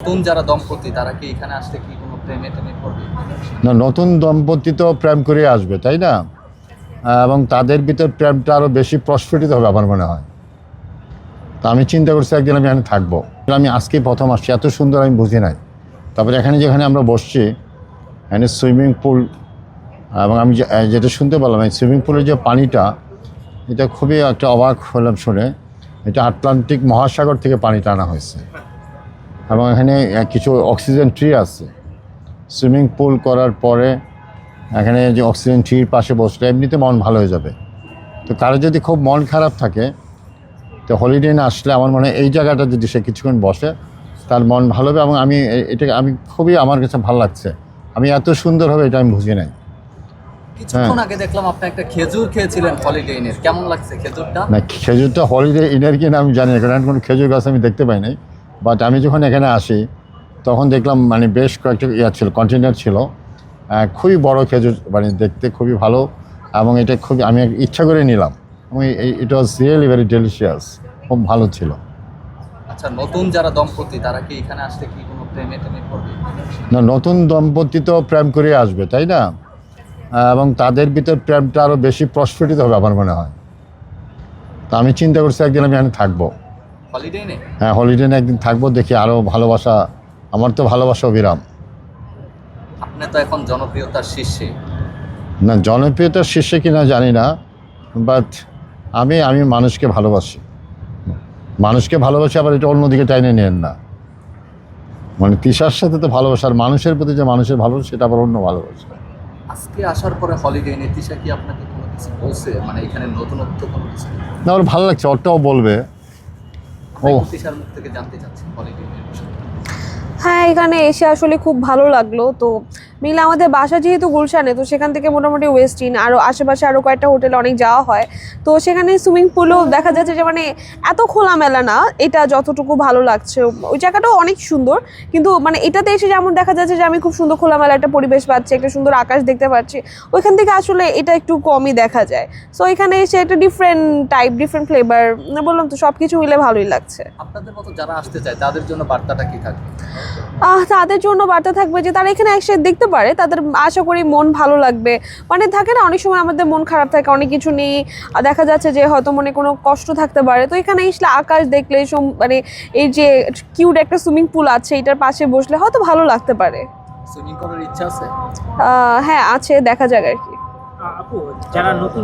নতুন যারা দম্পতি, তারা কি এখানে আসলে কি কোনো প্রেমে টেমে পড়বে? না, নতুন দম্পতি তো প্রেম করে আসবে, তাই না? এবং তাদের ভিতর প্রেমটা আরও বেশি প্রস্ফুটিত হবে আমার মনে হয়। তা আমি চিন্তা করছি একদিন আমি এখানে থাকব। আমি আজকেই প্রথম আসছি, এত সুন্দর আমি বুঝি নাই। তারপরে এখানে যেখানে আমরা বসছি, এখানে সুইমিং পুল, এবং আমি যেটা শুনতে পেলাম, এই সুইমিং পুলের যে পানিটা, এটা খুবই একটা অবাক হলাম শুনে। এটা আটলান্টিক মহাসাগর থেকে পানিটা আনা হয়েছে। এবং এখানে কিছু অক্সিজেন ট্রি আছে। সুইমিং পুল করার পরে এখানে যে অক্সিজেন ট্রির পাশে বসলে এমনিতে মন ভালো হয়ে যাবে। তো কারও যদি খুব মন খারাপ থাকে তো হলিডে না আসলে আমার মনে হয় এই জায়গাটা যদি সে কিছুক্ষণ বসে তার মন ভালো হবে এবং আমি এটা আমি খুবই আমার কাছে ভালো লাগছে। আমি এত সুন্দর হবে এটা আমি বুঝি নাই। কিছুক্ষণ আগে দেখলাম আপনি একটা খেজুর খেয়েছিলেন হলিডে ইনের কেমন লাগছে খেজুরটা? না খেজুরটা হলিডে ইনের কিনা আমি জানি না কারণ কোনো খেজুর গাছ আমি দেখতে পাই নাই। বাট আমি যখন এখানে আসি তখন দেখলাম মানে বেশ কয়েকটা ইয়া ছিল কন্টেনার ছিল। খুবই বড় খেজুর মানে দেখতে খুবই ভালো এবং এটা খুবই আমি ইচ্ছা করে নিলাম। এবং it was really very delicious খুব ভালো ছিল। আচ্ছা নতুন যারা দম্পতি তারা কি এখানে আসলে কি কোনো প্রেমে টেমে পড়বে? না নতুন দম্পতি তো প্রেম করে আসবে তাই না? এবং তাদের ভিতর প্রেমটা আরও বেশি প্রস্ফুটিত হবে আমার মনে হয়। তা আমি চিন্তা করছি একদিন আমি এখানে থাকব। হলিডে হ্যাঁ হলিডে একদিন থাকব দেখি আরও ভালোবাসা আমার তো ভালোবাসা অবিরাম। আপনি তো এখন জনপ্রিয়তার শীর্ষে। না জনপ্রিয়তার শীর্ষে কিনা জানি না বাট আমি আমি মানুষকে ভালোবাসি। মানুষকে ভালোবাসি আবার এটা অন্যদিকে টাইনে নেন না। মানে তিসার সাথে তো ভালোবাসার মানুষের প্রতি যে মানুষের ভালোবাসা সেটা আবার অন্য ভালোবাসা। আজকে আসার পরে হলিডে তিশা কি আপনাকে কোনো কিছু বলছে? মানে এখানে নতুনত্ব কোনো কিছু? না ওর ভালো লাগছে ওরটাও বলবে। মুখ থেকে জানতে চাচ্ছি হ্যাঁ এখানে এসে আসলে খুব ভালো লাগল। তো মিলে, আমাদের বাসা যেহেতু গুলশানে, তো সেখান থেকে মোটামুটি ওয়েস্ট ওয়েস্টিন আরও আশেপাশে আরও কয়েকটা হোটেলে অনেক যাওয়া হয়। তো সেখানে সুইমিং পুলও দেখা যাচ্ছে যে মানে এত খোলামেলা না, এটা যতটুকু ভালো লাগছে। ওই জায়গাটাও অনেক সুন্দর, কিন্তু মানে এটাতে এসে যেমন দেখা যাচ্ছে যে আমি খুব সুন্দর খোলামেলা একটা পরিবেশ পাচ্ছি, একটা সুন্দর আকাশ দেখতে পাচ্ছি, ওইখান থেকে আসলে এটা একটু কমই দেখা যায়। সো এখানে এসে একটা ডিফারেন্ট টাইপ ডিফারেন্ট ফ্লেভার বললাম তো সব কিছু মিলে ভালোই লাগছে। আপনাদের মতো যারা আসতে চায়, তাদের জন্য বার্তাটা কি আহ তাদের জন্য বার্তা থাকবে যে তারা এখানে এসে দেখতে পারে তাদের আশা করি মন ভালো লাগবে। মানে থাকে না অনেক সময় আমাদের মন খারাপ থাকে অনেক কিছু নেই আর দেখা যাচ্ছে যে হয়তো মনে কোনো কষ্ট থাকতে পারে। তো এখানে এসলে আকাশ দেখলে মানে এই যে কিউট একটা সুইমিং পুল আছে এটার পাশে বসলে হয়তো ভালো লাগতে পারে। সুইমিং করার ইচ্ছা আছে? হ্যাঁ আছে দেখা যাক আর কি। আপু যারা নতুন